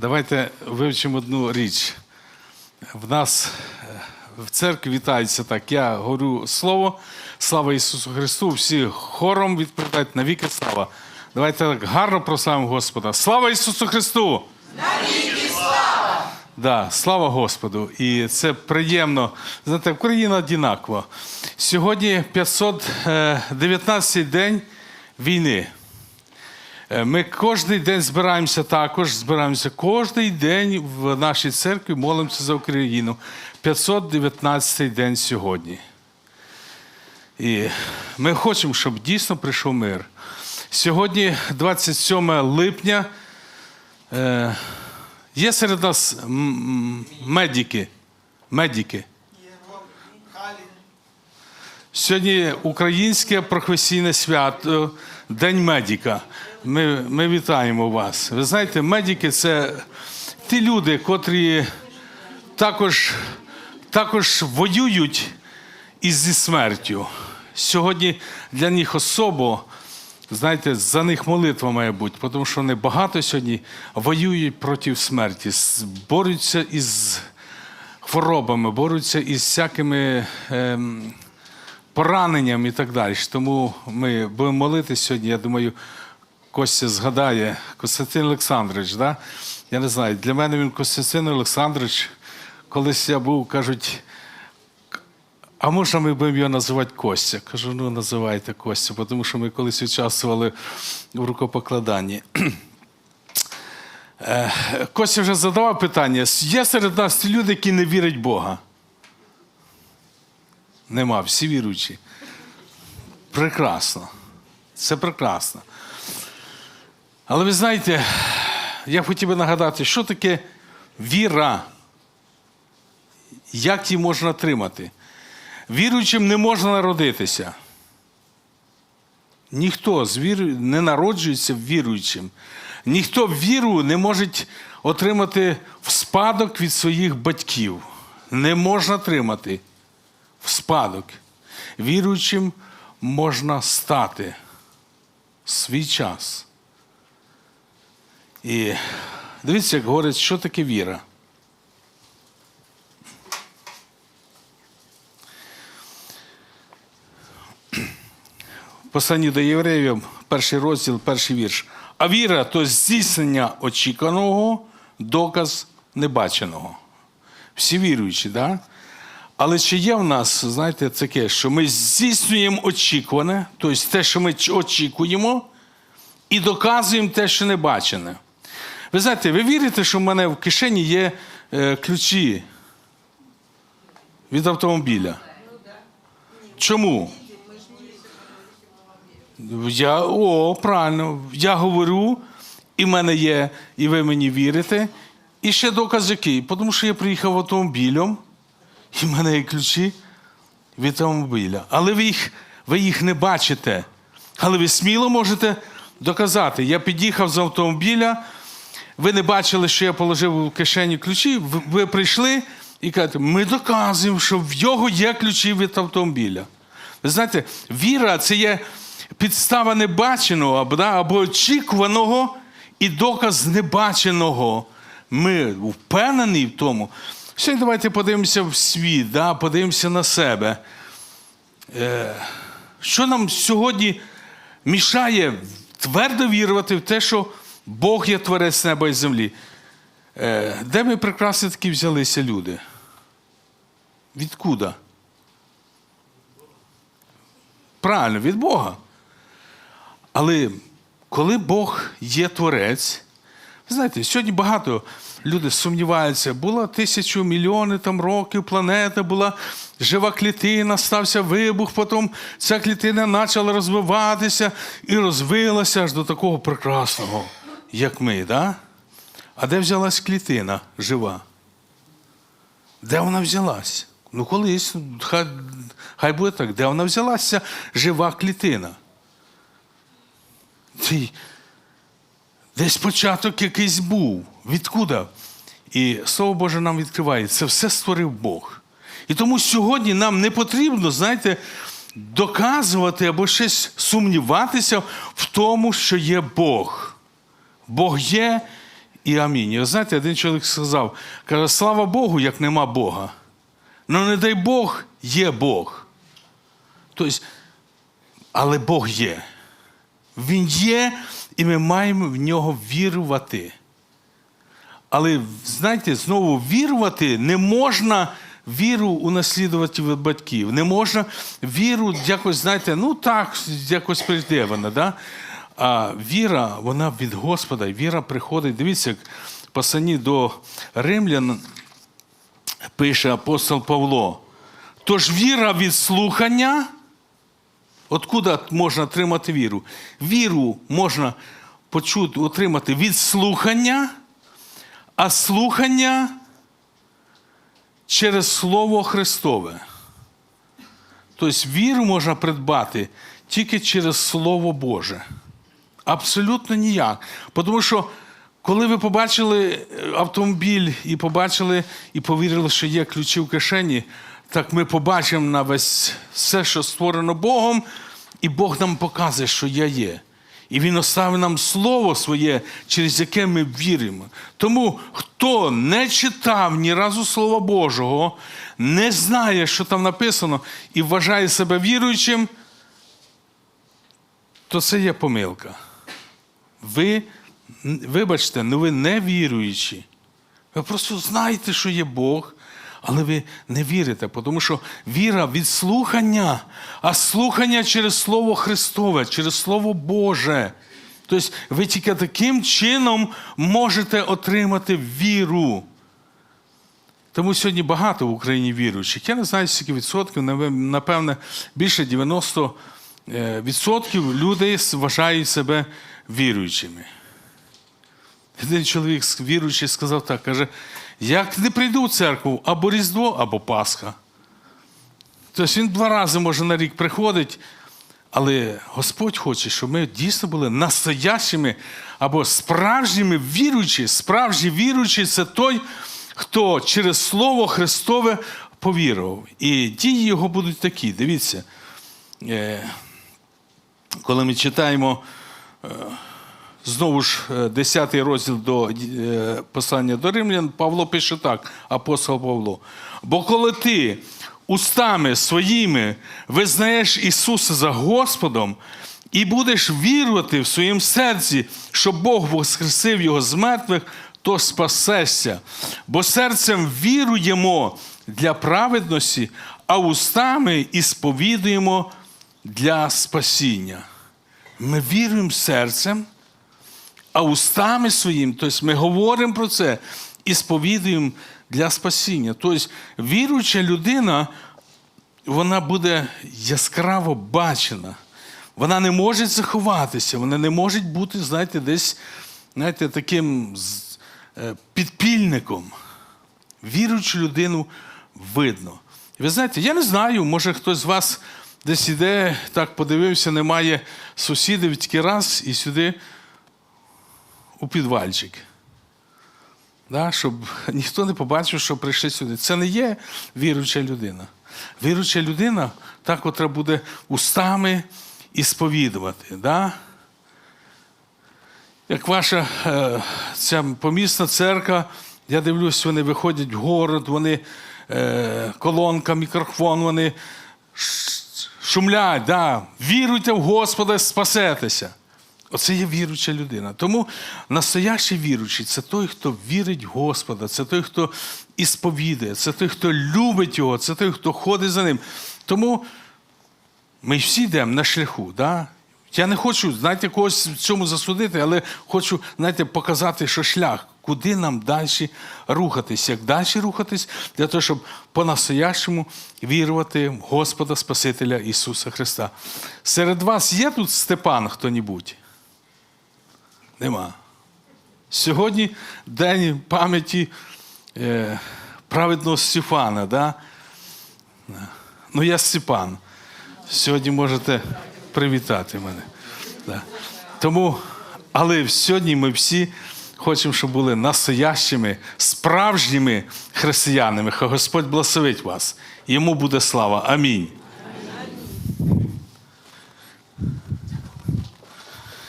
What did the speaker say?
Давайте вивчимо одну річ. В нас е, в церкві вітається так. Я говорю слово, слава Ісусу Христу. Всі хором відповідають навіки слава. Давайте так гарно прославимо Господа. Слава Ісусу Христу! Навіки слава! Да, слава Господу! І це приємно. Знаєте, Україна одинакова. Сьогодні 519 день війни. Е, Ми кожен день збираємося також, збираємося кожен день в нашій церкві, молимося за Україну. 519 день сьогодні. І ми хочемо, щоб дійсно прийшов мир. Сьогодні, 27 липня, е, є серед нас медики. Медики. Сьогодні українське професійне свято, День медика. Ми, ми вітаємо вас. Ви знаєте, медики це ті люди, котрі також, також воюють із зі смертю. Сьогодні для них особо, знаєте, за них молитва має бути, тому що вони багато сьогодні воюють проти смерті, борються із хворобами, борються із всякими. ем, пораненням і так далі. Тому ми будемо молитися сьогодні. Я думаю, Костя згадає Костянтин Олександрович. Да? Я не знаю, для мене він Костянтин Олександрович. Колись я був, кажуть, а можна ми будемо його називати Костя? Кажу, ну називайте Костя, тому що ми колись участвували в рукопокладанні. Е, Костя вже задавав питання: є серед нас люди, які не вірять Бога? Нема, всі віруючі. Прекрасно. Це прекрасно. Але ви знаєте, я хотів би нагадати, що таке віра? Як її можна отримати? Віруючим не можна народитися. Ніхто з вір... не народжується віруючим. Ніхто віру не може отримати в спадок від своїх батьків. Не можна отримати спадок. Віруючим можна стати в свій час. І дивіться, як говорять, що таке віра. В Посланні до євреїв, перший розділ, перший вірш. А віра то здійснення очікуваного, доказ небаченого. Всі віруючі, так? Да? Але чи є в нас, знаєте, таке, що ми здійснюємо очікуване, тобто те, що ми очікуємо, і доказуємо те, що не бачене. Ви знаєте, ви вірите, що в мене в кишені є е, ключі від автомобіля? Чому? Я, о, правильно. Я говорю, і в мене є, і ви мені вірите. І ще доказ який? Тому що я приїхав автомобілем, і в мене є ключі від автомобіля. Але ви їх, ви їх не бачите. Але ви сміло можете доказати. Я під'їхав з автомобіля, ви не бачили, що я положив у кишені ключі, ви, прийшли і кажете, ми доказуємо, що в його є ключі від автомобіля. Ви знаєте, віра це є підстава небаченого або очікуваного і доказ небаченого. Ми впевнені в тому. Сьогодні давайте подивимося в світ, да, подивимося на себе. Е, що нам сьогодні мішає твердо вірувати в те, що Бог є творець неба і землі? Е, де ми прекрасно такі взялися люди? Відкуда? Правильно, від Бога. Але коли Бог є творець, ви знаєте, сьогодні багато людей сумніваються, було тисячу мільйони там років, планета була жива клітина, стався вибух, потім ця клітина почала розвиватися і розвилася аж до такого прекрасного, як ми. Да? А де взялась клітина жива? Де вона взялась? Ну, колись, хай, хай буде так, де вона взялася жива клітина? Цей, десь початок якийсь був. Відкуда? І Слово Боже нам відкриває, це все створив Бог. І тому сьогодні нам не потрібно, знаєте, доказувати або щось сумніватися в тому, що є Бог. Бог є і амінь. І знаєте, один чоловік сказав: каже, слава Богу, як нема Бога. Ну, не дай Бог, є Бог. Тобто, але Бог є. Він є, і ми маємо в нього вірувати. Але знаєте, знову вірувати не можна віру унаслідувати від батьків. Не можна віру якось, знаєте, ну так, якось прийде вона. Да? А віра, вона від Господа, віра приходить. Дивіться, як в посланні до римлян пише апостол Павло. Тож віра від слухання. Откуда можна отримати віру? Віру можна почути, отримати від слухання, а слухання через Слово Христове. Тобто віру можна придбати тільки через Слово Боже. Абсолютно ніяк. Тому що, коли ви побачили автомобіль і побачили і повірили, що є ключі в кишені, так ми побачимо на весь все, що створено Богом, і Бог нам показує, що я є. І Він оставив нам слово своє, через яке ми віримо. Тому хто не читав ні разу Слова Божого, не знає, що там написано, і вважає себе віруючим, то це є помилка. Ви, вибачте, ну ви не віруючі. Ви просто знаєте, що є Бог, але ви не вірите, тому що віра від слухання, а слухання через Слово Христове, через Слово Боже. Тобто ви тільки таким чином можете отримати віру. Тому сьогодні багато в Україні віруючих. Я не знаю, скільки відсотків, напевне, більше 90 е, відсотків людей вважають себе віруючими. Один чоловік віруючий сказав так, каже, як не прийду в церкву або Різдво, або Пасха. Тобто він два рази може на рік приходить, але Господь хоче, щоб ми дійсно були настоящими або справжніми віруючі. Справжній віруючий це той, хто через Слово Христове повірував. І дії його будуть такі. Дивіться, е, коли ми читаємо. Е, Знову ж, е, 10 розділ до е, послання до римлян, Павло пише так, апостол Павло. Бо коли ти устами своїми визнаєш Ісуса за Господом і будеш вірувати в своїм серці, що Бог воскресив Його з мертвих, то спасешся. Бо серцем віруємо для праведності, а устами і сповідуємо для спасіння. Ми віруємо серцем а устами своїм, тобто ми говоримо про це і сповідуємо для спасіння. Тобто віруюча людина, вона буде яскраво бачена. Вона не може заховатися, вона не може бути, знаєте, десь знаєте, таким е, підпільником. Віруючу людину видно. Ви знаєте, я не знаю, може хтось з вас десь іде, так подивився, немає сусідів тільки раз і сюди у підвальчик. Да, щоб ніхто не побачив, що прийшли сюди. Це не є віруюча людина. Віруюча людина, та, котра буде устами і сповідувати. Да? Як ваша е, ця помісна церква, я дивлюсь, вони виходять в город, вони е, колонка, мікрофон, вони шумлять, да. віруйте в Господа, спасетеся. Оце є віруюча людина. Тому настоящий віруючий це той, хто вірить в Господа, це той, хто ісповідає, це той, хто любить його, це той, хто ходить за ним. Тому ми всі йдемо на шляху. Да? Я не хочу, знаєте, когось в цьому засудити, але хочу, знаєте, показати, що шлях, куди нам далі рухатись, як далі рухатись, для того, щоб по-настоящому вірувати в Господа Спасителя Ісуса Христа. Серед вас є тут Степан хто-небудь? Нема. Сьогодні день пам'яті е, праведного Стефана. Да? Ну, я Степан. Сьогодні можете привітати мене. Да. Тому, але сьогодні ми всі хочемо, щоб були настоящими, справжніми християнами. Хай Господь благословить вас. Йому буде слава. Амінь.